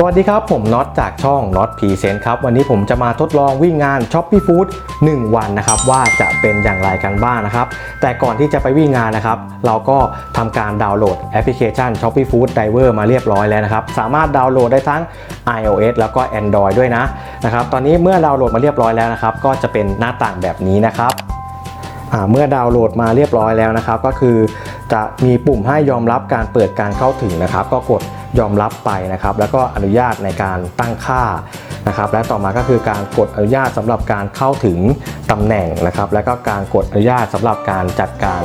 สวัสดีครับ ผมน็อตจากช่องน็อตพีเซนครับ วันนี้ผมจะมาทดลองวิ่งงาน s h o p ปี้ฟู้ด1วันนะครับ ว่าจะเป็นอย่างไรกันบ้างนะครับ แต่ก่อนที่จะไปวิ่งงานนะครับ เราก็ทำการดาวน์โหลดแอปพลิเคชัน s h o p ปี้ฟู้ดไดเวอร์มาเรียบร้อยแล้วนะครับ สามารถดาวน์โหลดได้ทั้ง iOS แล้วก็ Android ด้วยนะนะครับตอนนี้เมื่อดาวน์โหลดมาเรียบร้อยแล้วนะครับ ก็จะเป็นหน้าต่างแบบนี้นะครับเมื่อดาวน์โหลดมาเรียบร้อยแล้วนะครับ ก็คือ จะมีปุ่มให้ยอมรับการเปิดการเข้าถึงนะครับ ก็กดยอมรับไปนะครับ แล้วก็อนุญาตในการตั้งค่านะครับ และต่อมาก็คือการกดอนุญาตสำหรับการเข้าถึงตำแหน่งนะครับ แล้วก็การกดอนุญาตสำหรับการจัดการ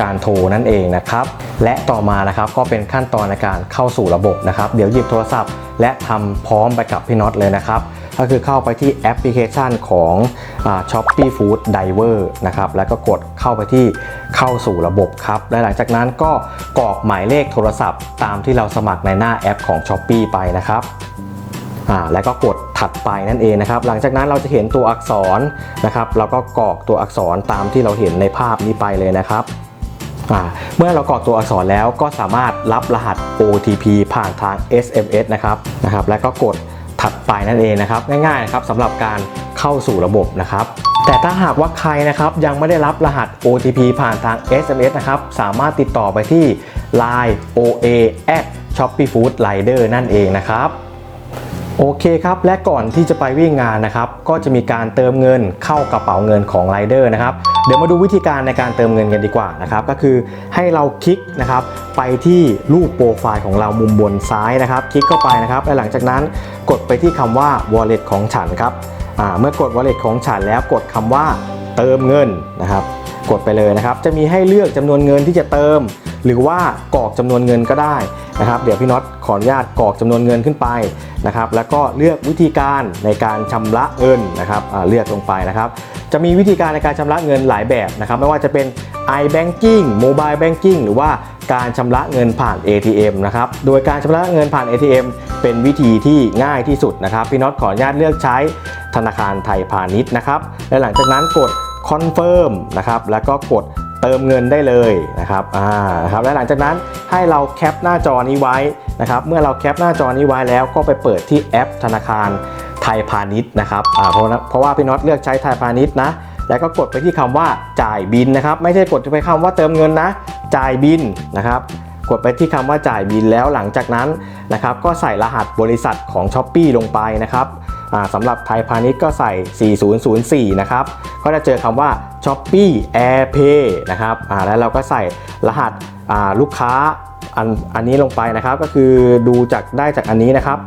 การโทรนั่นเองนะครับ และต่อมานะครับก็เป็นขั้นตอนในการเข้าสู่ระบบนะครับ เดี๋ยวหยิบโทรศัพท์ และทำพร้อมไปกับพี่น็อตเลยนะครับ ก็คือเข้าไปที่แอปพลิเคชันของอปปี้ฟู้ดไดเวอร์นะครับ แล้วก็กดเข้าไปที่เข้าสู่ระบบครับ และหลังจากนั้นก็กรอกหมายเลขโทรศัพท์ ตามที่เราสมัครในหน้าแอปของ s h อ p e e ไปนะครับอ่าแล้วก็กดถัดไปนั่นเองนะครับ หลังจากนั้นเราจะเห็นตัวอักษรนะครับ เราก็กรอกตัวอักษรตามที่เราเห็นในภาพนี้ไปเลยนะครับเมื่อเรากรอกตัวอักษรแล้วก็สามารถรับรหัส OTP ผ่านทาง SMS นะครับนะครับ แล้วก็กด ถัดไปนั่นเองนะครับง่ายๆนะครับสำหรับการเข้าสู่ระบบนะครับแต่ถ้าหากว่าใครนะครับยังไม่ได้รับรหัส OTP ผ่านทาง SMS นะครับสามารถติดต่อไปที่ Line OA at Shopee Food Rider นั่นเองนะครับ โอเคครับ และก่อนที่จะไปวิ่งงานนะครับ ก็จะมีการเติมเงินเข้ากระเป๋าเงินของไรเดอร์นะครับ เดี๋ยวมาดูวิธีการในการเติมเงินกันดีกว่านะครับ ก็คือให้เราคลิกนะครับไปที่รูปโปรไฟล์ของเรามุมบนซ้ายนะครับ คลิกเข้าไปนะครับ และหลังจากนั้นกดไปที่คำว่า wallet ของฉันครับเมื่อกด wallet ของฉันแล้วกดคำว่าเติมเงินนะครับ กดไปเลยนะครับ จะมีให้เลือกจำนวนเงินที่จะเติม หรือว่ากรอกจำนวนเงินก็ได้นะครับ เดี๋ยวพี่น็อตขออนุญาตกรอกจำนวนเงินขึ้นไปนะครับ แล้วก็เลือกวิธีการในการชำระเงินนะครับเลือกลงไปนะครับ จะมีวิธีการในการชำระเงินหลายแบบนะครับ ไม่ว่าจะเป็น iBanking Mobile Banking หรือว่าการชำระเงินผ่าน ATM นะครับ โดยการชำระเงินผ่าน ATM เป็นวิธีที่ง่ายที่สุดนะครับ พี่น็อตขออนุญาตเลือกใช้ธนาคารไทยพาณิชย์นะครับ และหลังจากนั้นกด Confirm นะครับแล้วก็กดเติมเงินได้เลยนะครับอ่านะครับและหลังจากนั้นให้เราแคปหน้าจอนี้ไว้นะครับเมื่อเราแคปหน้าจอนี้ไว้แล้วก็ไปเปิดที่แอปธนาคารไทยพาณิชย์นะครับอ่าเพราะเพราะว่าพี่น็อตเลือกใช้ไทยพาณิชย์นะแล้วก็กดไปที่คำว่าจ่ายบินนะครับไม่ใช่กดไปคำว่าเติมเงินนะ จ่ายบินนะครับกดไปที่คำว่าจ่ายบินแล้วหลังจากนั้นนะครับก็ใส่รหัสบริษัทของ s h อ p e e ลงไปนะครับ สำหรับไทยพาณิชย์ก็ใส่ 4004 นะครับ ก็จะเจอคำว่า s h o p e e AirPay นะครับแล้วเราก็ใส่รหัสลูกค้าอันอันนี้ลงไปนะครับ ก็คือดูจากได้จากอันนี้นะครับ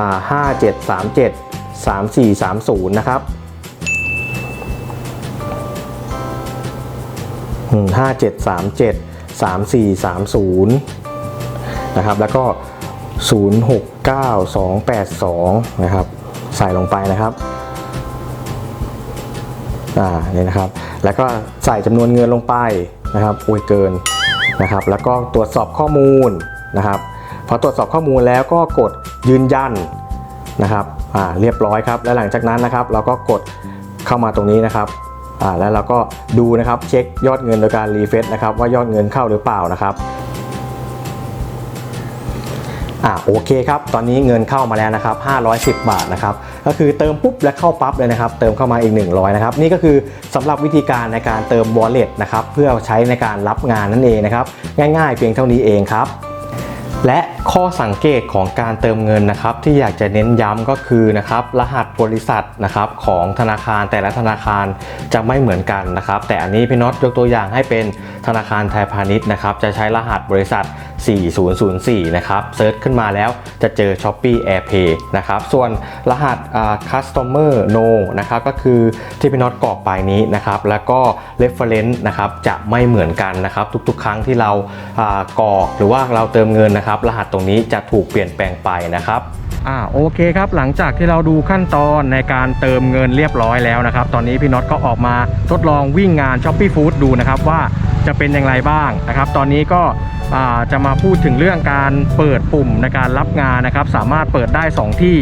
5737 3430 นะครับห้าเจ็ดสามเจ็ดสามสี่สามศูนย์นะครับ แล้วก็ 069282 นะครับ ใส่ลงไปนะครับอ่านี่นะครับ แล้วก็ใส่จำนวนเงินลงไปนะครับโอ้ยเกินนะครับ แล้วก็ตรวจสอบข้อมูลนะครับพอตรวจสอบข้อมูลแล้วก็กดยืนยันนะครับอ่าเรียบร้อยครับ และหลังจากนั้นนะครับ เราก็กดเข้ามาตรงนี้นะครับอ่าแล้วเราก็ดูนะครับเช็คยอดเงินโดยการรีเฟซนะครับว่ายอดเงินเข้าหรือเปล่านะครับ อ่าโอเคครับ ตอนนี้เงินเข้ามาแล้วนะครับ 510 บาทนะครับ ก็คือเติมปุ๊บและเข้าปั๊บเลยนะครับ เติมเข้ามาอีก 100 นะครับ นี่ก็คือสำหรับวิธีการในการเติม wallet นะครับ เพื่อใช้ในการรับงานนั่นเองนะครับ ง่ายๆ เพียงเท่านี้เองครับ และข้อสังเกตของการเติมเงินนะครับ ที่อยากจะเน้นย้ำก็คือนะครับรหัสบริษัทนะครับของธนาคารแต่ละธนาคารจะไม่เหมือนกันนะครับ แต่อันนี้พี่น็อตยกตัวอย่างให้เป็นธนาคารไทยพาณิชย์นะครับ จะใช้รหัสบริษัท 4004 นะครับเซิร์ชขึ้นมาแล้วจะเจอ Shopee AirPay นะครับ ส่วนรหัส Customer No นะครับก็คือที่พี่น็อตกรอกไปนี้นะครับ แล้วก็ Reference นะครับจะไม่เหมือนกันนะครับ ทุกๆ ครั้งที่เรากรอกหรือว่าเราเติมเงินนะครับ รหัสตรงนี้จะถูกเปลี่ยนแปลงไปนะครับ อ่าโอเคครับหลังจากที่เราดูขั้นตอนในการเติมเงินเรียบร้อยแล้วนะครับ ตอนนี้พี่น็อตก็ออกมาทดลองวิ่งงาน Shopee Food ดูนะครับว่าจะเป็นอย่างไรบ้างนะครับ ตอนนี้ก็อ่าจะมาพูดถึงเรื่องการเปิดปุ่มในการรับงานนะครับ สามารถเปิดได้ 2 ที่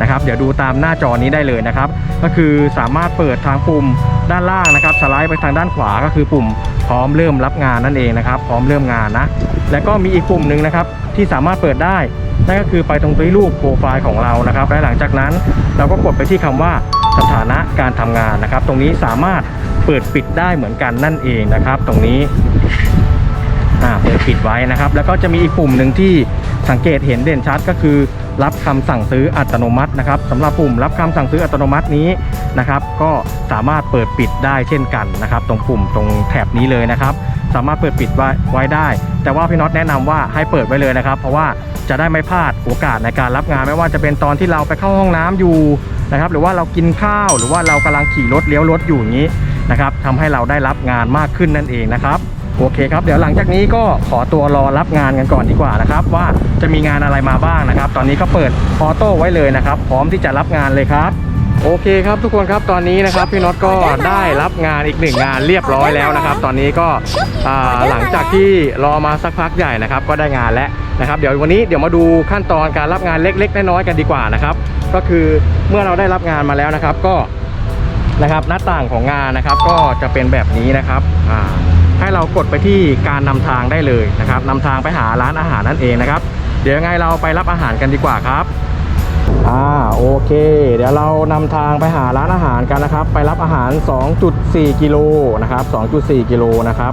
นะครับ เดี๋ยวดูตามหน้าจอนี้ได้เลยนะครับ ก็คือสามารถเปิดทางปุ่มด้านล่างนะครับ สไลด์ไปทางด้านขวาก็คือปุ่มพร้อมเริ่มรับงานนั่นเองนะครับ พร้อมเริ่มงานนะ แล้วก็มีอีกปุ่มหนึ่งนะครับที่สามารถเปิดได้ นั่นก็คือไปตรงที่รูปโปรไฟล์ของเรานะครับ และหลังจากนั้นเราก็กดไปที่คำว่าสถานะการทำงานนะครับ ตรงนี้สามารถเปิดปิดได้เหมือนกันนั่นเองนะครับ ตรงนี้อ่าเปิดปิดไว้นะครับ แล้วก็จะมีอีกปุ่มหนึ่งที่สังเกตเห็นเด่นชัดก็คือ รับคำสั่งซื้ออัตโนมัตินะครับสำหรับปุ่มรับคำสั่งซื้ออัตโนมัตินี้นะครับ ก็สามารถเปิดปิดได้เช่นกันนะครับ ตรงปุ่มตรงแถบนี้เลยนะครับ สามารถเปิดปิดไว้ไวได้ แต่ว่าพี่น็อตแนะนำว่าให้เปิดไว้เลยนะครับ เพราะว่าจะได้ไม่พลาดโอกาสในการรับงานไม่ว่าจะเป็นตอนที่เราไปเข้าห้องน้ำอยู่นะครับ หรือว่าเรากินข้าวหรือว่าเรากำลังขี่รถเลี้ยวรถอยู่อย่างนี้นะครับทำให้เราได้รับงานมากขึ้นนั่นเองนะครับ โอเคครับ เดี๋ยวหลังจากนี้ก็ขอตัวรอรับงานกันก่อนดีกว่านะครับ ว่าจะมีงานอะไรมาบ้างนะครับ ตอนนี้ก็เปิดออโต้ไว้เลยนะครับ พร้อมที่จะรับงานเลยครับ โอเคครับทุกคนครับตอนนี้นะครับพี่น็อตก็ได้รับงานอีกหนึ่งงานเรียบร้อยแล้วนะครับ ตอนนี้ก็หลังจากที่รอมาสักพักใหญ่นะครับ ก็ได้งานแล้วนะครับ เดี๋ยววันนี้เดี๋ยวมาดูขั้นตอนการรับงานเล็ก ๆ น้อยๆกันดีกว่านะครับ ก็คือเมื่อเราได้รับงานมาแล้วนะครับก็นะครับหน้าต่างของงานนะครับก็จะเป็นแบบนี้นะครับอ่า ให้เรากดไปที่การนำทางได้เลยนะครับนำทางไปหาร้านอาหารนั่นเองนะครับ เดี๋ยวยังไงเราไปรับอาหารกันดีกว่าครับอ่าโอเค เดี๋ยวเรานำทางไปหาร้านอาหารกันนะครับ ไปรับอาหาร 2.4 กิโลนะครับ 2.4 กิโลนะครับ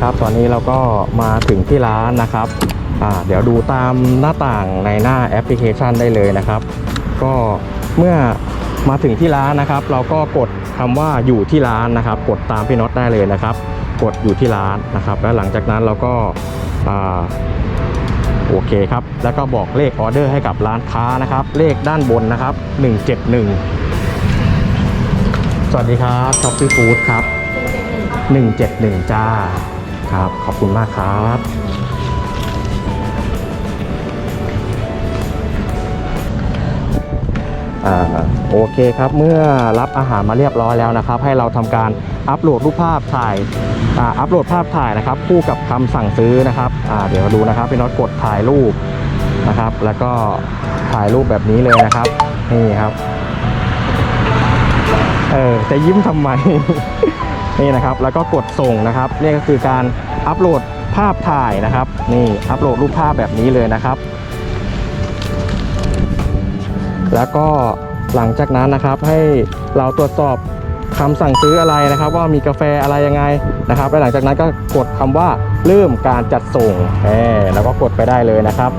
ครับ ตอนนี้เราก็มาถึงที่ร้านนะครับเดี๋ยวดูตามหน้าต่างในหน้าแอปพลิเคชันได้เลยนะครับ ก็เมื่อมาถึงที่ร้านนะครับ เราก็กดคำว่าอยู่ที่ร้านนะครับ กดตามพี่น็อตได้เลยนะครับ กดอยู่ที่ร้านนะครับ แล้วหลังจากนั้นเราก็โอเคครับ แล้วก็บอกเลขออเดอร์ให้กับร้านค้านะครับ เลขด้านบนนะครับ 171 สวัสดีครับช็อปปี้ฟู้ดครับ 171 จ้า ครับ ขอบคุณมากครับอโอเคครับเมื่อรับอาหารมาเรียบร้อยแล้วนะครับ ให้เราทำการอัปโหลดรูปภาพถ่ายอัปโหลดภาพถ่ายนะครับ คู่กับคำสั่งซื้อนะครับเดี๋ยวดูนะครับพี่น็อตกดถ่ายรูปนะครับ แล้วก็ถ่ายรูปแบบนี้เลยนะครับนี่ครับเออจะยิ้มทำไม นี่นะครับแล้วก็กดส่งนะครับนี่ก็คือการอัปโหลดภาพถ่ายนะครับ นี่อัปโหลดรูปภาพแบบนี้เลยนะครับ แล้วก็หลังจากนั้นนะครับให้เราตรวจสอบคำสั่งซื้ออะไรนะครับ ว่ามีกาแฟอะไรยังไงนะครับและหลังจากนั้นก็กดคำว่าเริ่มการจัดส่งแหมแล้วก็กดไปได้เลยนะครับ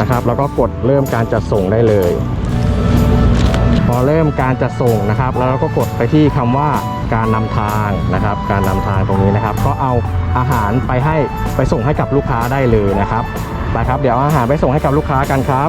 นะครับ แล้วก็กดเริ่มการจัดส่งได้เลย พอเริ่มการจัดส่งนะครับ แล้วเราก็กดไปที่คำว่าการนำทางนะครับ การนำทางตรงนี้นะครับ ก็เอาอาหารไปให้ไปส่งให้กับลูกค้าได้เลยนะครับไปครับ เดี๋ยวเอาอาหารไปส่งให้กับลูกค้ากันครับ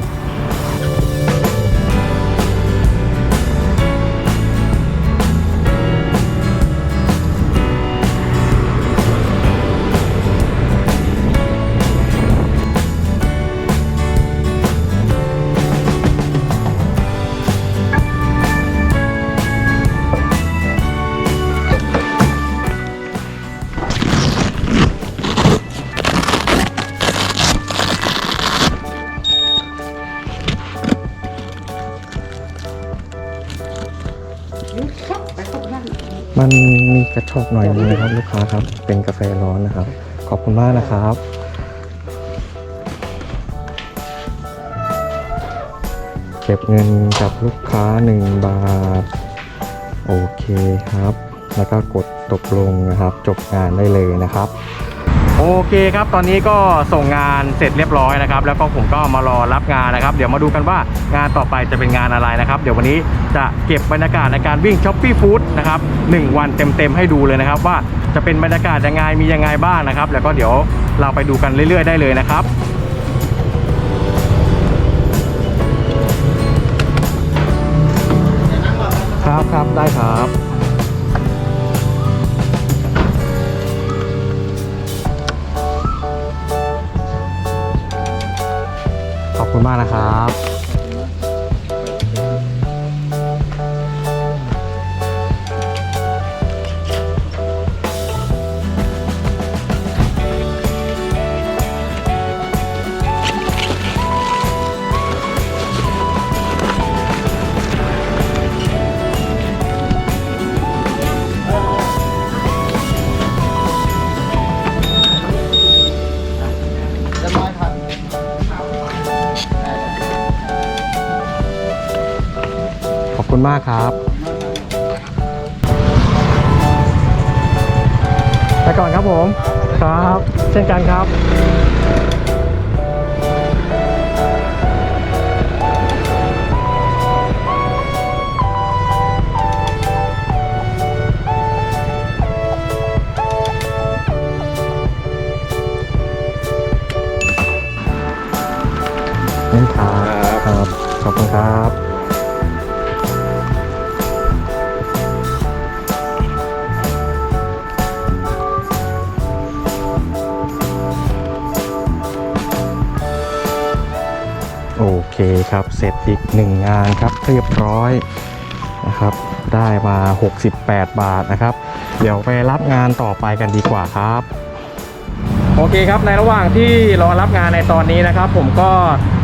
กระชอกหน่อยนึงนะครับลูกค้าครับ เป็นกาแฟร้อนนะครับ ขอบคุณมากนะครับเก็บเงินกับลูกค้า 1 บาท โอเคครับ แล้วก็กดตกลงนะครับ จบงานได้เลยนะครับ โอเคครับ ตอนนี้ก็ส่งงานเสร็จเรียบร้อยนะครับ แล้วก็ผมก็มารอรับงานนะครับ เดี๋ยวมาดูกันว่างานต่อไปจะเป็นงานอะไรนะครับ เดี๋ยววันนี้จะเก็บบรรยากาศในการวิ่งช้อปปี้ฟู้ดนะครับหนึ่งวันเต็มๆให้ดูเลยนะครับ ว่าจะเป็นบรรยากาศยังไงมียังไงบ้างนะครับ แล้วก็เดี๋ยวเราไปดูกันเรื่อย ๆ ได้เลยนะครับครับครับได้ครับ มากนะครับ คุณมากครับ ไปก่อนครับผม ครับ เช่นกันครับนี่ครับครับ ขอบคุณครับ คครับ เสร็จอีกหนึ่งงานครับเรียบร้อยนะครับ ได้มา 68 บาทนะครับ เดี๋ยวไปรับงานต่อไปกันดีกว่าครับ โอเคครับในระหว่างที่รอรับงานในตอนนี้นะครับ ผมก็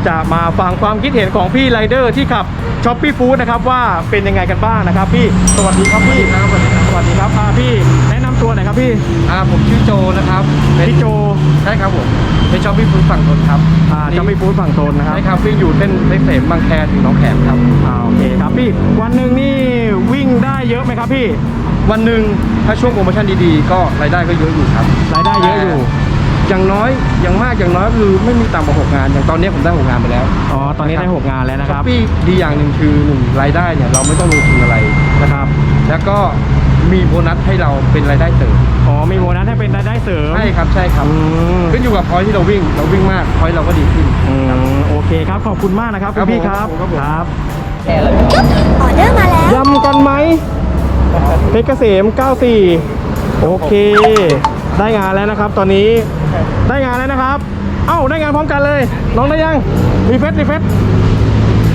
จะมาฟังความคิดเห็นของพี่ไรเดอร์ที่ขับช้อปปี้ฟู้ดนะครับว่าเป็นยังไงกันบ้างนะครับ พี่สวัสดีครับพี่สวัสดีครับสวัสดีครับอ่าพี่แนะนำ ตัวหน่อยครับพี่อ่าผมชื่อโจนะครับเป็นพี่โจใช่ครับผมเป็นช้อปปี้ฟู้ดฝั่งทนครับอ่าช้อปปี้ฟู้ดฝั่งโซนนะครับใช่ครับวิ่งอยู่เส้นเพชรเกษมบางแคถึงหน้องแขมครับอ่าโอเคครับพี่วันหนึ่งนี่วิ่งได้เยอะไหมครับพี่วันหนึ่งถ้าช่วงโปรโมชั่นดีๆ ก็รายได้ก็เยอะอยู่ครับรายได้เยอะอยู่อย่างน้อยอย่างมากอย่างน้อยคือไม่มีต่ำกว่าหกงานอย่างตอนนี้ผมได้หกงานไปแล้วอ๋อตอนนี้ได้หกงานแล้วนะคช้อรัปบปี้ดีอย่างหนึ่งคือหนึ่งรายได้เนี่ยเราไม่ต้องลงทุนอะไรนะครับ แล้วก็มีโบนัสให้เราเป็นรายได้เสริมอ๋อมีโบนัสให้เป็นรายได้เสริมใช่ครับใช่ครับอืมขึ้นอยู่กับพอยที่เราวิ่ง เราวิ่งมากพอยเราก็ดีขึ้น อืมโอเคครับขอบคุณมากนะครับครัคุบณพี่ครับผมครับผม ครับออเดอร์มาแล้ว ยำกันไหมเพชรเกษม 94 โอเค ได้งานแล้วนะครับ ตอนนี้ได้งานแล้วนะครับ เอ้าได้งานพร้อมกันเลย น้องได้ยังรีเฟซรีเฟซ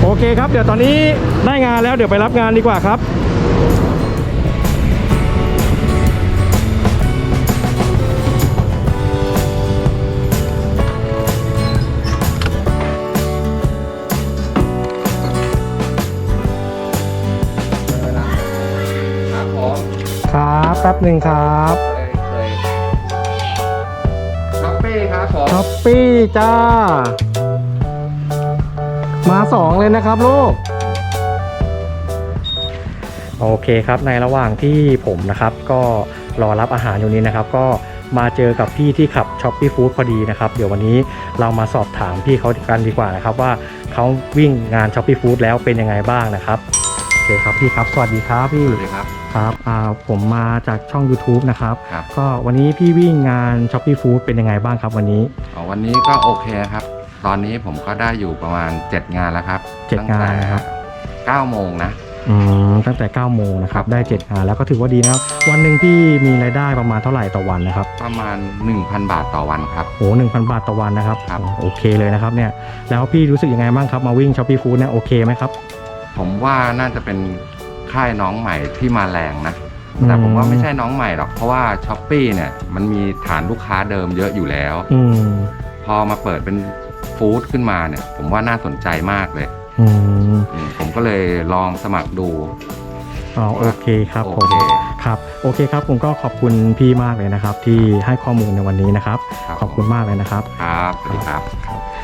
โอเคครับ เดี๋ยวตอนนี้ได้งานแล้วเดี๋ยวไปรับงานดีกว่าครับครับ แป๊บหนึ่งครับเคยเคยช้อปปี้ครับผมช้อปปี้จ้า มาสองเลยนะครับลูก โอเคครับในระหว่างที่ผมนะครับ ก็รอรับอาหารอยู่นี้นะครับ ก็มาเจอกับพี่ที่ขับช้อปปี้ฟู้ดพอดีนะครับ เดี๋ยววันนี้เรามาสอบถามพี่เขากันดีกว่านะครับ ว่าเขาวิ่งงานช้อปปี้ฟู้ดแล้วเป็นยังไงบ้างนะครับโอ เคครับพี่ครับ สวัสดีครับพี่สวัสดีครับครับอ่าผมมาจากช่อง YouTube นะครับ ครับ ก็วันนี้พี่วิ่งงานช้อปปี้ฟู้ดเป็นยังไงบ้างครับวันนี้ อ๋อวันนี้ก็โอเคครับ ตอนนี้ผมก็ได้อยู่ประมาณ 7 งานแล้วครับเจ็ดตั้งานนะครับแต่9โมงนะ อืมตั้งแต่9โมงนะครัครับบได้7งานแล้วก็ถือว่าดีนะครับ วันหนึ่งพี่มีรายได้ประมาณเท่าไหร่ต่อวันนะครับ ประมาณ 1,000 บาทต่อวันครับ โอ้หนึ่งพันบาทต่อวันนะครับครับ โอเคเลยนะครับเนี่ยแล้วพี่รู้สึกยังไงบ้างครับมาวิ่งช้อปปี้ฟู้ดเนี่ยโอเคไหมครับ ผมว่าน่าจะเป็นค่ายน้องใหม่ที่มาแรงนะอืมแต่ผมว่าไม่ใช่น้องใหม่หรอก เพราะว่าช้อปปีเนี่ยมันมีฐานลูกค้าเดิมเยอะอยู่แล้ว อืมพอมาเปิดเป็นฟู้ดขึ้นมาเนี่ย ผมว่าน่าสนใจมากเลยอืมอืมผมก็เลยลองสมัครดู อ๋อโอเคครับโอผมเคครับโอเคครับผมก็ขอบคุณพี่มากเลยนะครับ ที่ให้ข้อมูลในวันนี้นะครับ ครับ ขอบคุณมากเลยนะครับ ครับสวัสดีครับ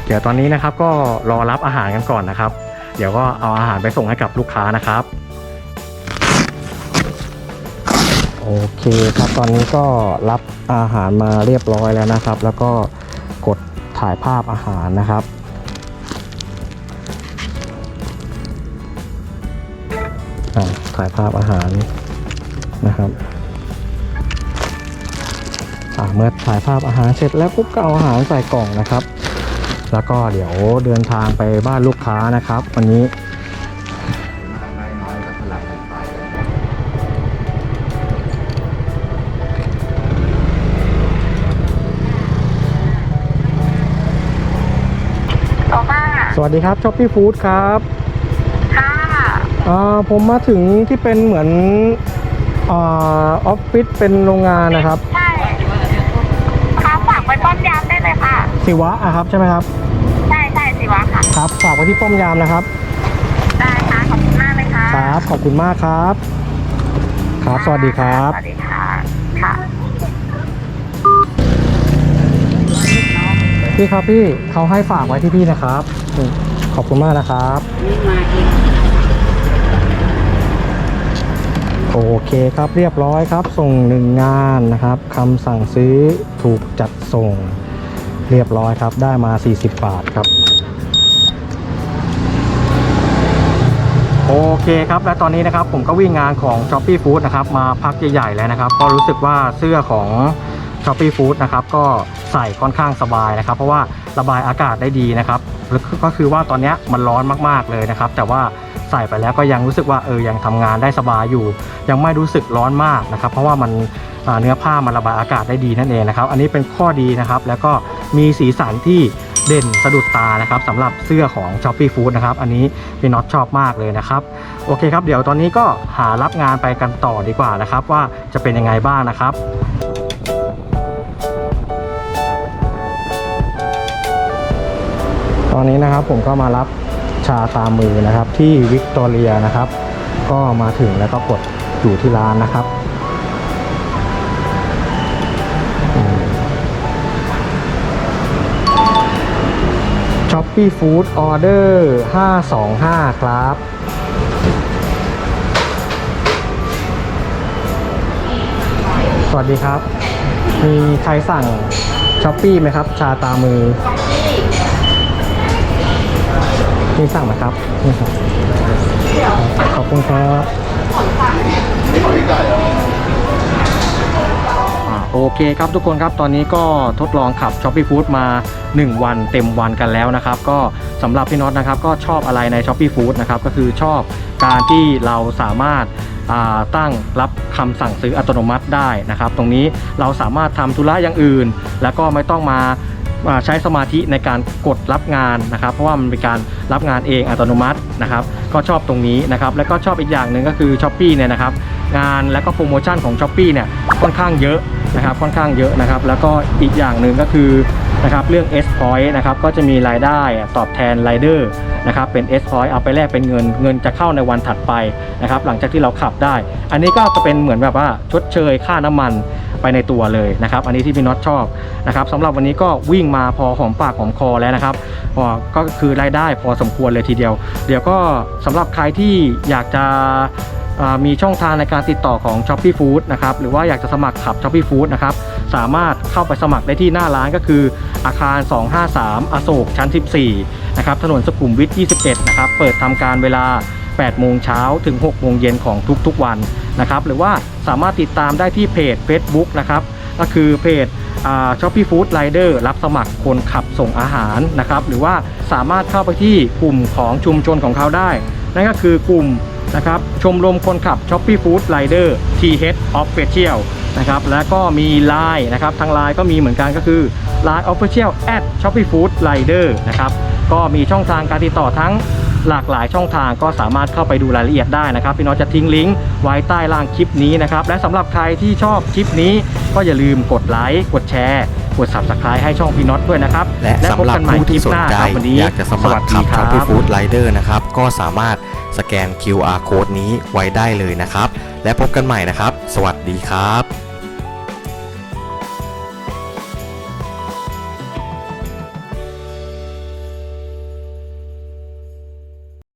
เดี๋ยวตอนนี้นะครับก็รอรับอาหารกันก่อนนะครับ เดี๋ยวก็เอาอาหารไปส่งให้กับลูกค้านะครับ โอเคครับตอนนี้ก็รับอาหารมาเรียบร้อยแล้วนะครับ แล้วก็กดถ่ายภาพอาหารนะครับอ่าถ่ายภาพอาหารนะครับอ่าเมื่อถ่ายภาพอาหารเสร็จแล้วปุ๊บก็เอาอาหารใส่กล่องนะครับ แล้วก็เดี๋ยวเดินทางไปบ้านลูกค้านะครับ วันนี้ได้น้อยก็สลับกันไปโอป้าสวัสดีครับช้อปปี้ฟู้ดครับค่ะอ่าผมมาถึงที่เป็นเหมือนอ่าออฟฟิศเป็นโรงงานนะครับ ใช่ค่ะฝากไว้ป้อมยามได้เลยค่ะ สิวะอะครับใช่ไหมครับ ใช่ใช่สิวะค่ะ ครับฝากไว้ที่ป้อมยามนะครับ ได้ค่ะ ขอบคุณมากเลยค่ะ ครับ ขอบคุณมากครับ ครับสวัสดีครับ สวัสดีค่ะ ค่ะพี่ครับพี่เขาให้ฝากไว้ที่พี่นะครับอืมขอบคุณมากนะครับโอเคครับเรียบร้อยครับ ส่งหนึ่งงานนะครับคำสั่งซื้อถูกจัดส่ง เรียบร้อยครับ ได้มา 40 บาทครับ โอเคครับ และตอนนี้นะครับผมก็วิ่งงานของ s h o p e e Food นะครับมาพักใหญ่ๆแล้วนะครับ ก็รู้สึกว่าเสื้อของ s h o p e e Food นะครับก็ใส่ค่อนข้างสบายนะครับ เพราะว่าระบายอากาศได้ดีนะครับแล้วก็คือว่าตอนนี้มันร้อนมากๆเลยนะครับ แต่ว่าใส่ไปแล้วก็ยังรู้สึกว่าเออยังทำงานได้สบายอยู่ ยังไม่รู้สึกร้อนมากนะครับ เพราะว่ามันเนื้อผ้ามันระบายอากาศได้ดีนั่นเองนะครับ อันนี้เป็นข้อดีนะครับ แล้วก็ มีสีสันที่เด่นสะดุดตานะครับสำหรับเสื้อของ s h o p e e Food นะครับ อันนี้พี่น็อตชอบมากเลยนะครับ โอเคครับ เดี๋ยวตอนนี้ก็หารับงานไปกันต่อดีกว่านะครับ ว่าจะเป็นยังไงบ้างนะครับตอนนี้นะครับผมก็มารับชาตามมือนะครับที่วิกตอเรียนะครับ ก็มาถึงแล้วก็กดอยู่ที่ร้านนะครับ ช้อปปี้ฟู้ดออเดอร์525 ครับ สวัสดีครับ มีใครสั่งช้อปปี้ไหมครับ ชาตามือ มีสั่งไหมครับนี่ครับ ขอบคุณครับโอเคครับทุกคนครับตอนนี้ก็ทดลองขับ s h o p e e Food มา 1 วันเต็มวันกันแล้วนะครับ ก็สำหรับพี่น็อตนะครับก็ชอบอะไรใน s h o p e e Food นะครับก็คือชอบการที่เราสามารถตั้งรับคำสั่งซื้ออัตโนมัติได้นะครับ ตรงนี้เราสามารถทำธุระอย่างอื่น แล้วก็ไม่ต้องมาใช้สมาธิในการกดรับงานนะครับ เพราะว่ามันเป็นการรับงานเองอัตโนมัตินะครับ ก็ชอบตรงนี้นะครับ แล้วก็ชอบอีกอย่างหนึ่งก็คือ s h อ p e e เนี่ยนะครับงานและก็โปรโมชั่นของ s h อ p e e เนี่ยค่อนข้างเยอะนะครับค่อนข้างเยอะนะครับ แล้วก็อีกอย่างหนึ่งก็คือ นะครับเรื่อง S point นะครับก็จะมีรายได้ตอบแทนไรเดอร์นะครับเป็น S point เอาไปแลกเป็นเงินเงินจะเข้าในวันถัดไปนะครับหลังจากที่เราขับได้ อันนี้ก็จะเป็นเหมือนแบบว่าชดเชยค่าน้ำมันไปในตัวเลยนะครับ อันนี้ที่พี่น็อตชอบนะครับสำหรับวันนี้ก็วิ่งมาพอหอมปากหอมคอแล้วนะครับก็คือรายได้พอสมควรเลยทีเดียว เดี๋ยวก็สำหรับใครที่อยากจะมีช่องทางในการติดต่อของ s h o p e e Food นะครับหรือว่าอยากจะสมัครขับ s h o p e e Food นะครับสามารถเข้าไปสมัครได้ที่หน้าร้านก็คือ อาคาร 253 อโศกชั้น 14 นะครับ ถนนสุขุมวิท 21 นะครับ เปิดทำการเวลา 8 โมงเช้าถึง 6 โมงเย็นของทุกๆวันนะครับ หรือว่าสามารถติดตามได้ที่เพจ Facebook นะครับ ก็คือเพจช้อปปี้ฟู้ดไรเดอร์รับสมัครคนขับส่งอาหารนะครับ หรือว่าสามารถเข้าไปที่กลุ่มของชุมชนของเขาได้ นั่นก็คือกลุ่มนะครับชมรมคนขับ s h o p e e Food Rider TH Official นะครับ แล้วก็มี Line นะครับ ทาง Line ก็มีเหมือนกันก็คือ Line Official at s h o p e e Food Rider นะครับ ก็มีช่องทางการติดต่อทั้งหลากหลายช่องทางก็สามารถเข้าไปดูรายละเอียดได้นะครับ พี่น้องจะทิ้งลิงก์ไว้ใต้ล่างคลิปนี้นะครับ และสำหรับใครที่ชอบคลิปนี้ ก็อย่าลืมกดไลค์กดแชร์ กด subscribe ให้ช่องพี่น็อตด้วยนะครับและพสำหรับกันใหม่ผู้คลิที่ปสหนน้าใจครับวันนี้อยากจะสมัครสขัวับสดี s h o p ค p e รับ e Food Rider นะครับก็สามารถสแกน QR code นี้ไว้ได้เลยนะครับ และพบกันใหม่นะครับ สวัสดีครับ